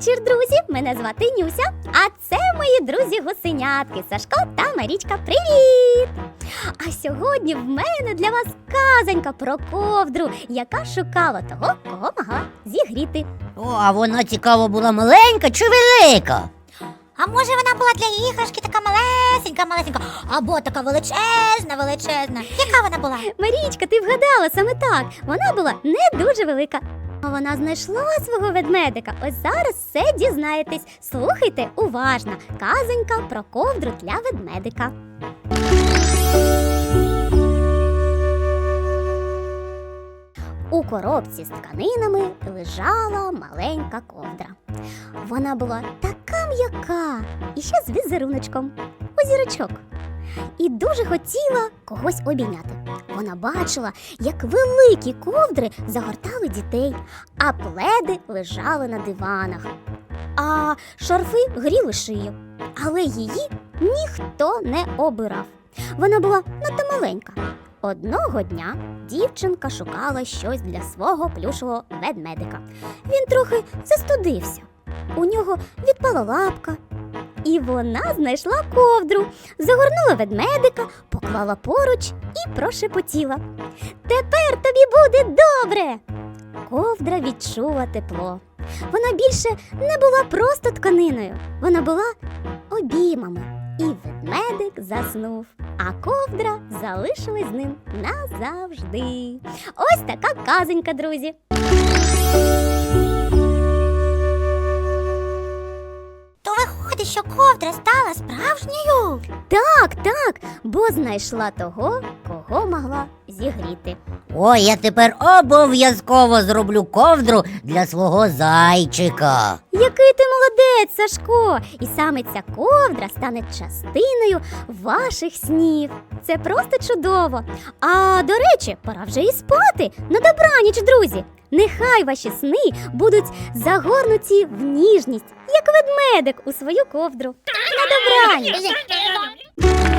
Вечір, друзі! Мене звати Нюся, а це мої друзі гусенятки Сашко та Марічка. Привіт! А сьогодні в мене для вас казонька про ковдру, яка шукала того, кого могла зігріти. О, а вона цікаво була маленька чи велика? А може вона була для іграшки така малесенька, малесенька, або така величезна, величезна. Яка вона була? Марічка, ти вгадала саме так. Вона була не дуже велика. А Вона знайшла свого ведмедика. Ось зараз все дізнаєтесь. Слухайте уважно. Казонька про ковдру для ведмедика. У коробці з тканинами лежала маленька ковдра. Вона була така м'яка і ще з візеруночком. Озірочок. І дуже хотіла когось обійняти. Вона бачила, як великі ковдри загортали дітей, а пледи лежали на диванах, а шарфи гріли шию. Але її ніхто не обирав. Вона була надто маленька. Одного дня дівчинка шукала щось для свого плюшового ведмедика. Він трохи застудився. У нього відпала лапка, і вона знайшла ковдру, загорнула ведмедика, поклала поруч і прошепотіла. Тепер тобі буде добре. Ковдра відчула тепло. Вона більше не була просто тканиною, вона була обіймами. І ведмедик заснув, а ковдра залишилась з ним назавжди. Ось така казонька, друзі. Що ковдра стала справжньою. Так, так, бо знайшла того, кого могла зігріти. Ой, я тепер обов'язково зроблю ковдру для свого зайчика. Який ти молодець, Сашко! І саме ця ковдра стане частиною ваших снів. Це просто чудово. А до речі, пора вже і спати. На добраніч, друзі. Нехай ваші сни будуть загорнуті в ніжність, як ведмедик у свою ковдру. На добраніч!